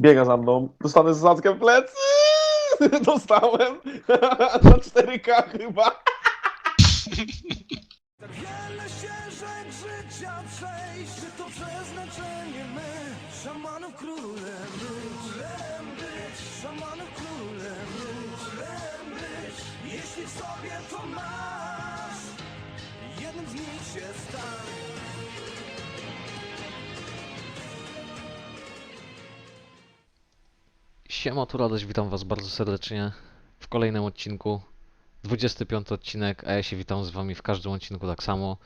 Biega za mną. Dostanę zasadzkę w plecy. Dostałem. Na 4K chyba. Wiele ścieżek życia przejść, czy to przeznaczenie my Szamanów królem być, królem być Szamanów królem być, królem być Jeśli w sobie to masz Siema, tu Radość, witam was bardzo serdecznie w kolejnym odcinku. 25 odcinek, a ja się witam z wami w każdym odcinku tak samo.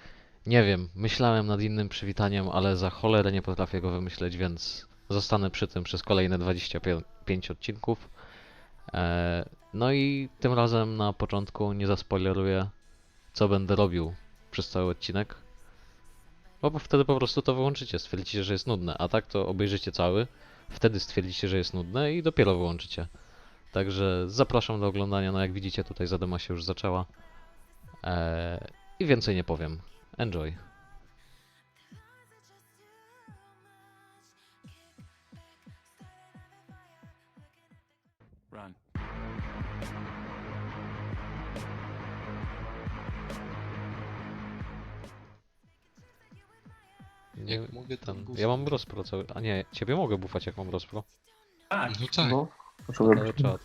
Nie wiem, myślałem nad innym przywitaniem, ale za cholerę nie potrafię go wymyśleć, więc zostanę przy tym przez kolejne 25 odcinków. Eee, no i tym razem na początku nie zaspoileruję, co będę robił przez cały odcinek. Bo wtedy po prostu to wyłączycie, stwierdzicie, że jest nudne, a tak to obejrzycie cały wtedy stwierdzicie, że jest nudne i dopiero wyłączycie. Także zapraszam do oglądania, no jak widzicie tutaj zaduma się już zaczęła. Eee, I więcej nie powiem. Enjoy. Nie, Jak mogę tam ten, ja mam rozpro cały... A nie, ciebie mogę bufać jak mam rozpro. Tak, No tak. No. Ale czad.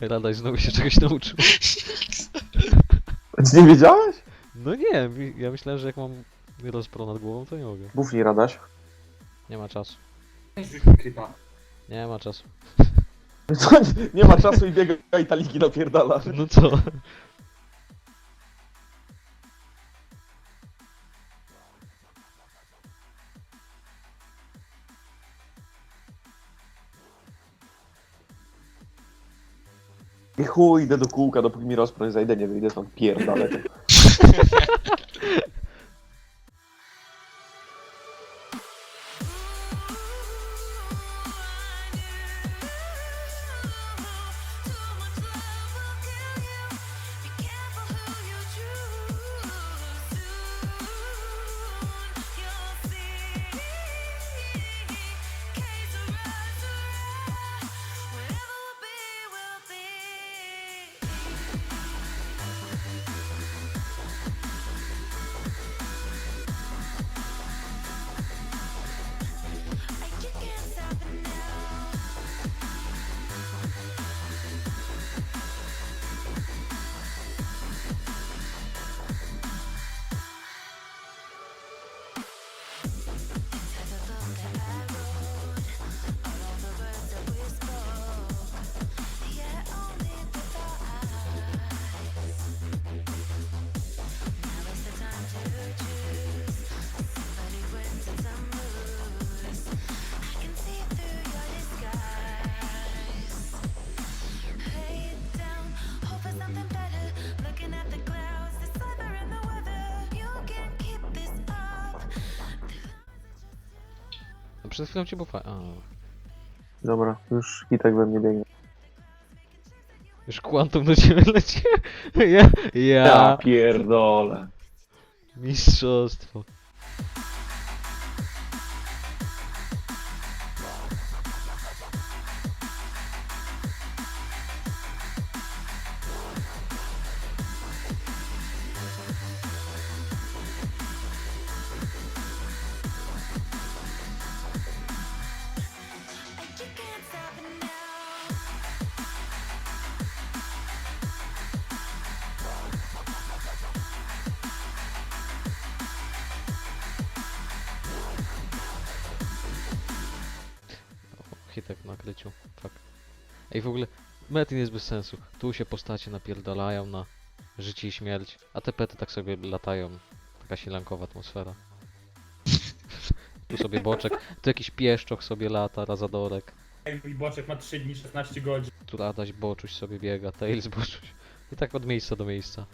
Radaj znowu się czegoś nauczył. Nic nie wiedziałeś? No nie, mi- ja myślałem, że jak mam rozpro nad głową, to nie mogę. Bufnij Radaś. Nie ma czasu. Nie ma czasu. Co? Nie ma czasu i biega i taliki napierdala. No co? I chuj, idę do kółka, dopóki mi rozpro nie zajdę, nie wyjdę stąd pierdolę. Przed chwilą cię bufa... A, Dobra, już Kitek we mnie biegnie. już kwantum do ciebie leci. Ja, ja, Ja pierdolę. mistrzostwo. Hitek na kryciu. Fuck. Ej, w ogóle Metin jest bez sensu. Tu się postacie napierdalają na życie i śmierć, a te pety tak sobie latają. Taka silankowa atmosfera. tu sobie boczek, tu jakiś pieszczok sobie lata, razadorek. Mój boczek ma 3 dni, 16 godzin. Tu Radaś Boczuś sobie biega, Tails Boczuś. I tak od miejsca do miejsca.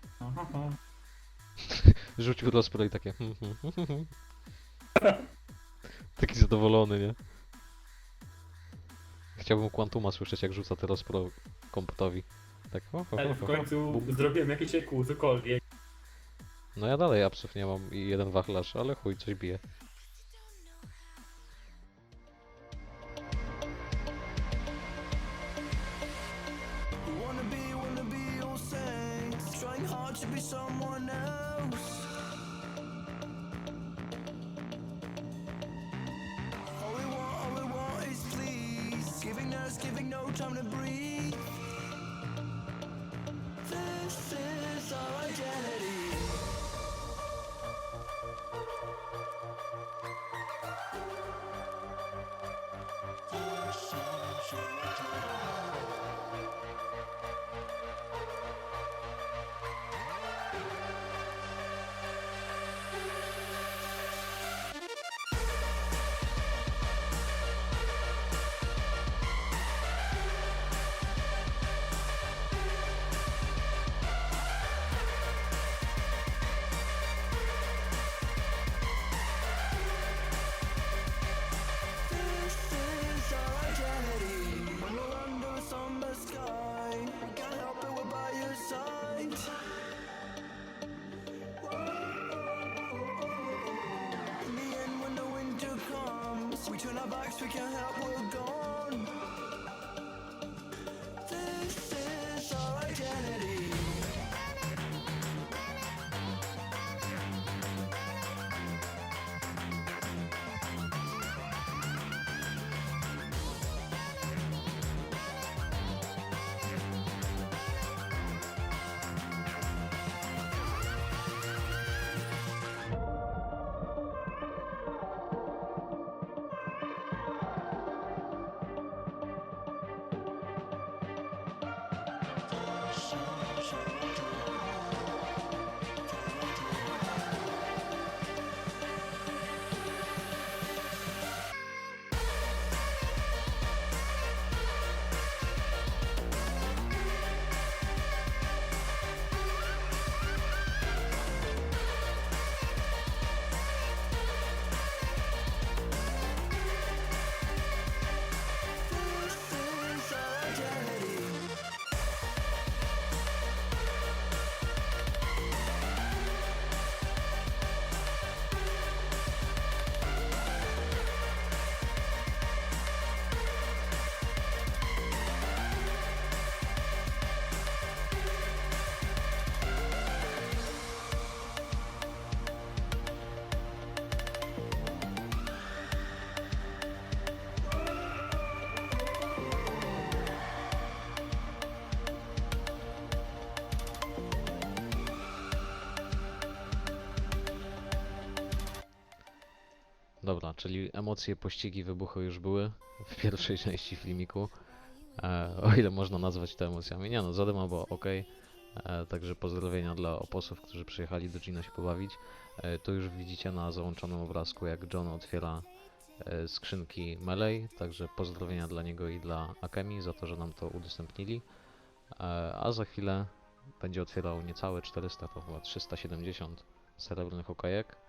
Rzucił rozpro i takie. hmm, hmm, hmm. Taki zadowolony, nie? Chciałbym Quantuma słyszeć, jak rzuca te rozpro komputowi. Tak, ho, ho, ho, Ale w ho. końcu zrobiłem jakieś EQ, cokolwiek. No ja dalej apsów nie mam i jeden wachlarz, ale chuj, coś bije. Giving no time to breathe box, we can't help, we'll Dobra, czyli emocje, pościgi, wybuchy już były w pierwszej części filmiku. E, o ile można nazwać to emocjami. Nie no, zadema była ok. E, także pozdrowienia dla oposów, którzy przyjechali do Gina się pobawić. E, tu już widzicie na załączonym obrazku, jak John otwiera e, skrzynki Melee. Także pozdrowienia dla niego i dla Akemi za to, że nam to udostępnili. E, a za chwilę będzie otwierał niecałe 400, to chyba 370 srebrnych okajek.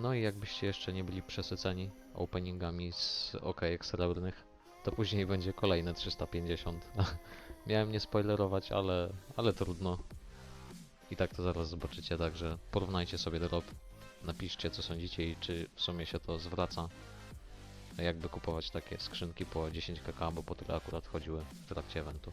No i jakbyście jeszcze nie byli przesyceni openingami z okejek srebrnych, to później będzie kolejne 350. Miałem nie spoilerować, ale, ale trudno. I tak to zaraz zobaczycie, także porównajcie sobie drop, napiszcie co sądzicie i czy w sumie się to zwraca. Jakby kupować takie skrzynki po 10 kk, bo po tyle akurat chodziły w trakcie eventu.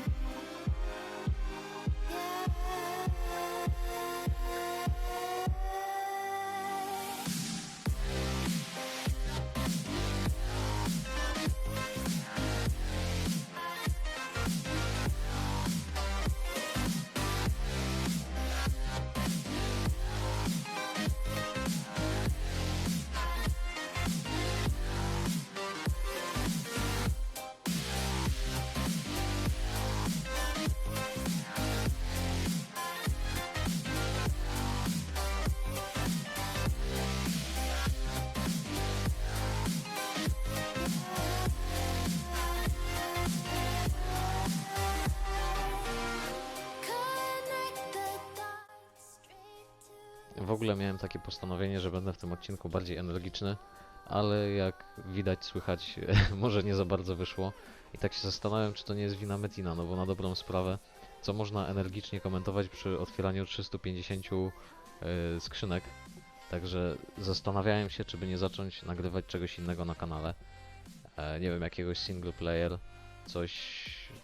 W ogóle miałem takie postanowienie, że będę w tym odcinku bardziej energiczny, ale jak widać, słychać, może nie za bardzo wyszło. I tak się zastanawiam, czy to nie jest wina Metina, no bo na dobrą sprawę, co można energicznie komentować przy otwieraniu 350 yy, skrzynek. Także zastanawiałem się, czy by nie zacząć nagrywać czegoś innego na kanale. E, nie wiem, jakiegoś single player, coś,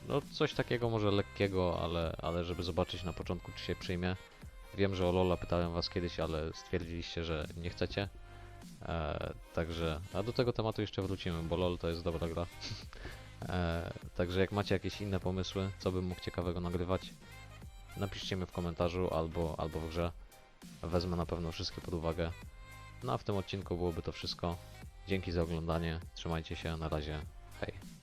no coś takiego może lekkiego, ale, ale żeby zobaczyć na początku, czy się przyjmie. Wiem, że o Lola pytałem was kiedyś, ale stwierdziliście, że nie chcecie. E, także, a do tego tematu jeszcze wrócimy, bo LOL to jest dobra gra. e, także jak macie jakieś inne pomysły, co bym mógł ciekawego nagrywać, napiszcie mi w komentarzu albo, albo w grze. Wezmę na pewno wszystkie pod uwagę. No a w tym odcinku byłoby to wszystko. Dzięki za oglądanie, trzymajcie się, na razie, hej.